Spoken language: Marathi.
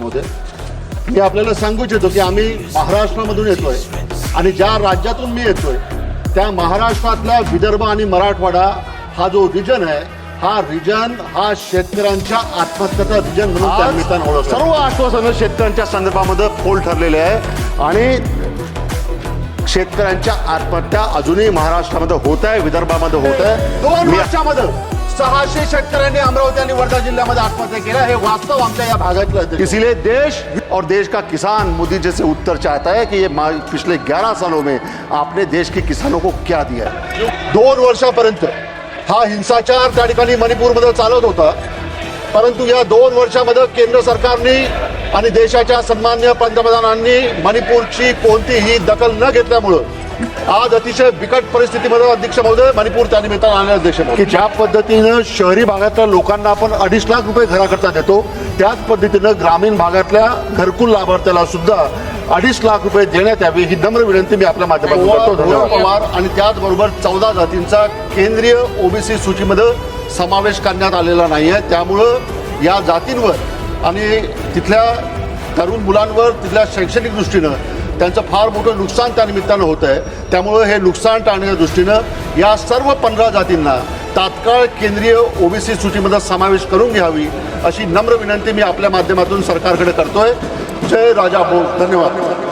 मोदय मी आपल्याला सांगू इच्छितो की आम्ही महाराष्ट्रामधून येतोय आणि ज्या राज्यातून मी येतोय त्या महाराष्ट्रातला विदर्भ आणि मराठवाडा हा जो रिजन आहे हा रिजन हा शेतकऱ्यांच्या आत्महत्याचा रिजन म्हणून त्या निमित्तानं ओळखला सर्व आश्वासनं शेतकऱ्यांच्या संदर्भामध्ये फोल ठरलेले आहे आणि शेतकऱ्यांच्या आत्महत्या अजूनही महाराष्ट्रामध्ये होत आहे विदर्भामध्ये होत आहे. दोन वर्षामध्ये. सहाशे शेतकऱ्यांनी अमरावती आणि वर्धा जिल्ह्यामध्ये आत्महत्या केल्या. हे वास्तव आमच्या या भागातलं. इसीलिए देश और देश का किसान मोदी जी से उत्तर चाहता है कि ये पिछले 11 सालों में आपने देश के किसानों को क्या दिया दोन वर्षापर्यंत हा हिंसाचार त्या ठिकाणी मणिपूरमध्ये चालत होता. परंतु या दोन वर्षामध्ये केंद्र सरकारने आणि देशाच्या सन्मान्य पंतप्रधानांनी मणिपूरची कोणतीही दखल न घेतल्यामुळं आज अतिशय बिकट परिस्थितीमध्ये अध्यक्ष महोदय मणिपूर त्या निमित्तानं आले अध्यक्ष. की ज्या पद्धतीनं शहरी भागातल्या लोकांना आपण अडीच लाख रुपये घराकरता देतो त्याच पद्धतीनं ग्रामीण भागातल्या घरकुल लाभार्थ्याला सुद्धा अडीच लाख रुपये देण्यात यावी ही नम्र विनंती मी आपल्या माध्यमातून करतो. पवार आणि त्याचबरोबर चौदा जातींचा केंद्रीय ओबीसी सूचीमध्ये समावेश करण्यात आलेला नाही आहे त्यामुळं या जातींवर आणि तिथल्या तरुण मुलांवर तिथल्या शैक्षणिक दृष्टीनं त्यांचं फार मोठं नुकसान त्या निमित्तानं होत आहे. त्यामुळं हे नुकसान टाळण्याच्या दृष्टीनं या सर्व पंधरा जातींना तात्काळ केंद्रीय ओबीसी सूचीमध्ये समावेश करून घ्यावी अशी नम्र विनंती मी आपल्या माध्यमातून सरकारकडे करतोय. जय राजा बोल. धन्यवाद.